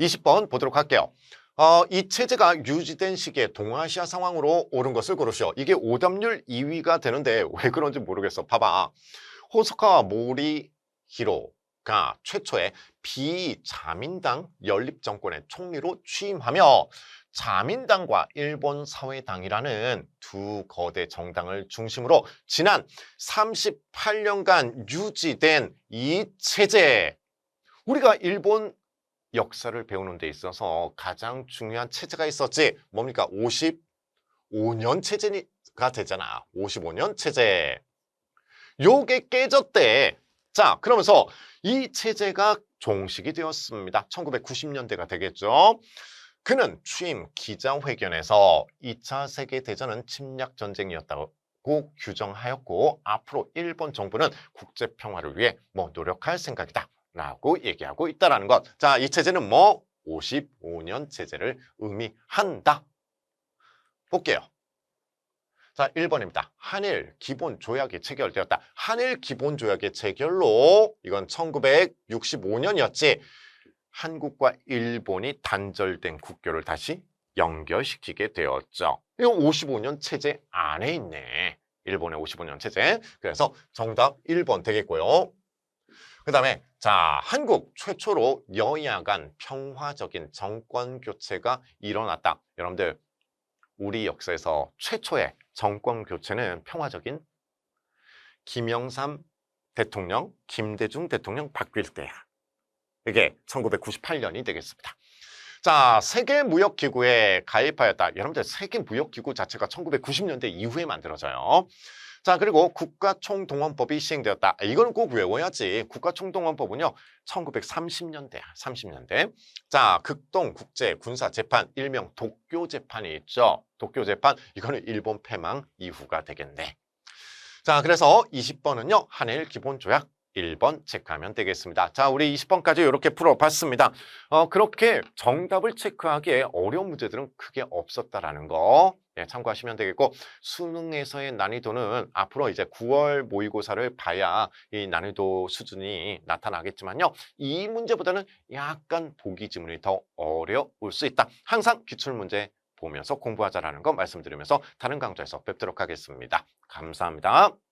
20번 보도록 할게요. 어, 이 체제가 유지된 시기에 동아시아 상황으로 옳은 것을 고르시오. 이게 오답률 2위가 되는데 왜 그런지 모르겠어. 봐봐. 호소카와 모리히로가 최초의 비자민당 연립정권의 총리로 취임하며 자민당과 일본 사회당이라는 두 거대 정당을 중심으로 지난 38년간 유지된 이 체제. 우리가 일본 역사를 배우는 데 있어서 가장 중요한 체제가 있었지. 뭡니까? 55년 체제가 되잖아. 55년 체제. 요게 깨졌대. 자, 그러면서 이 체제가 종식이 되었습니다. 1990년대가 되겠죠. 그는 취임 기자회견에서 2차 세계대전은 침략 전쟁이었다고 규정하였고 앞으로 일본 정부는 국제 평화를 위해 뭐 노력할 생각이다. 라고 얘기하고 있다라는 것. 자, 이 체제는 뭐 55년 체제를 의미한다. 볼게요. 자, 1번입니다. 한일 기본 조약이 체결되었다. 한일 기본 조약의 체결로 이건 1965년이었지. 한국과 일본이 단절된 국교를 다시 연결시키게 되었죠. 이거 55년 체제 안에 있네. 일본의 55년 체제. 그래서 정답 1번 되겠고요. 그 다음에 자 한국 최초로 여야 간 평화적인 정권 교체가 일어났다. 여러분들 우리 역사에서 최초의 정권 교체는 평화적인 김영삼 대통령, 김대중 대통령 바뀔 때야. 이게 1998년이 되겠습니다. 자, 세계무역기구에 가입하였다. 여러분들 세계무역기구 자체가 1990년대 이후에 만들어져요. 자, 그리고 국가총동원법이 시행되었다. 이건 꼭 외워야지. 국가총동원법은요, 1930년대야, 30년대. 자, 극동 국제 군사 재판, 일명 도쿄 재판이 있죠. 도쿄 재판, 이거는 일본 패망 이후가 되겠네. 자, 그래서 20번은요, 한일 기본조약 1번 체크하면 되겠습니다. 자, 우리 20번까지 이렇게 풀어봤습니다. 어, 그렇게 정답을 체크하기에 어려운 문제들은 크게 없었다라는 거 예, 참고하시면 되겠고 수능에서의 난이도는 앞으로 이제 9월 모의고사를 봐야 이 난이도 수준이 나타나겠지만요. 이 문제보다는 약간 보기 지문이 더 어려울 수 있다. 항상 기출문제 보면서 공부하자라는 거 말씀드리면서 다른 강좌에서 뵙도록 하겠습니다. 감사합니다.